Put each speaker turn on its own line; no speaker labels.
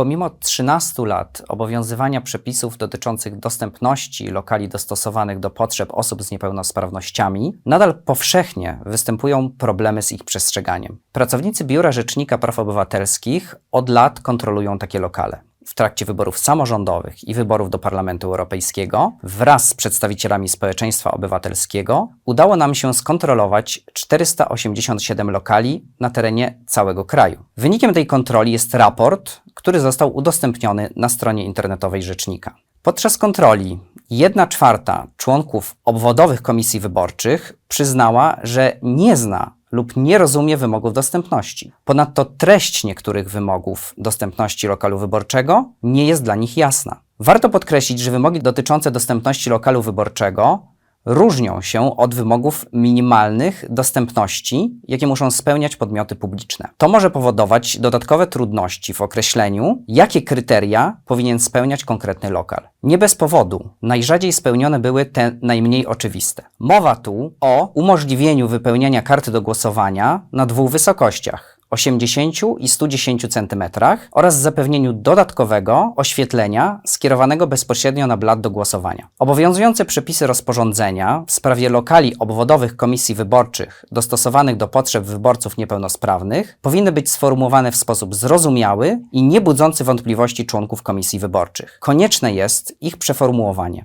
Pomimo 13 lat obowiązywania przepisów dotyczących dostępności lokali dostosowanych do potrzeb osób z niepełnosprawnościami, nadal powszechnie występują problemy z ich przestrzeganiem. Pracownicy Biura Rzecznika Praw Obywatelskich od lat kontrolują takie lokale. W trakcie wyborów samorządowych i wyborów do Parlamentu Europejskiego wraz z przedstawicielami społeczeństwa obywatelskiego udało nam się skontrolować 487 lokali na terenie całego kraju. Wynikiem tej kontroli jest raport, który został udostępniony na stronie internetowej Rzecznika. Podczas kontroli 1 czwarta członków obwodowych komisji wyborczych przyznała, że nie zna lub nie rozumie wymogów dostępności. Ponadto treść niektórych wymogów dostępności lokalu wyborczego nie jest dla nich jasna. Warto podkreślić, że wymogi dotyczące dostępności lokalu wyborczego różnią się od wymogów minimalnych dostępności, jakie muszą spełniać podmioty publiczne. To może powodować dodatkowe trudności w określeniu, jakie kryteria powinien spełniać konkretny lokal. Nie bez powodu najrzadziej spełnione były te najmniej oczywiste. Mowa tu o umożliwieniu wypełniania karty do głosowania na dwóch wysokościach 80 i 110 cm oraz zapewnieniu dodatkowego oświetlenia skierowanego bezpośrednio na blat do głosowania. Obowiązujące przepisy rozporządzenia w sprawie lokali obwodowych komisji wyborczych dostosowanych do potrzeb wyborców niepełnosprawnych powinny być sformułowane w sposób zrozumiały i nie budzący wątpliwości członków komisji wyborczych. Konieczne jest ich przeformułowanie.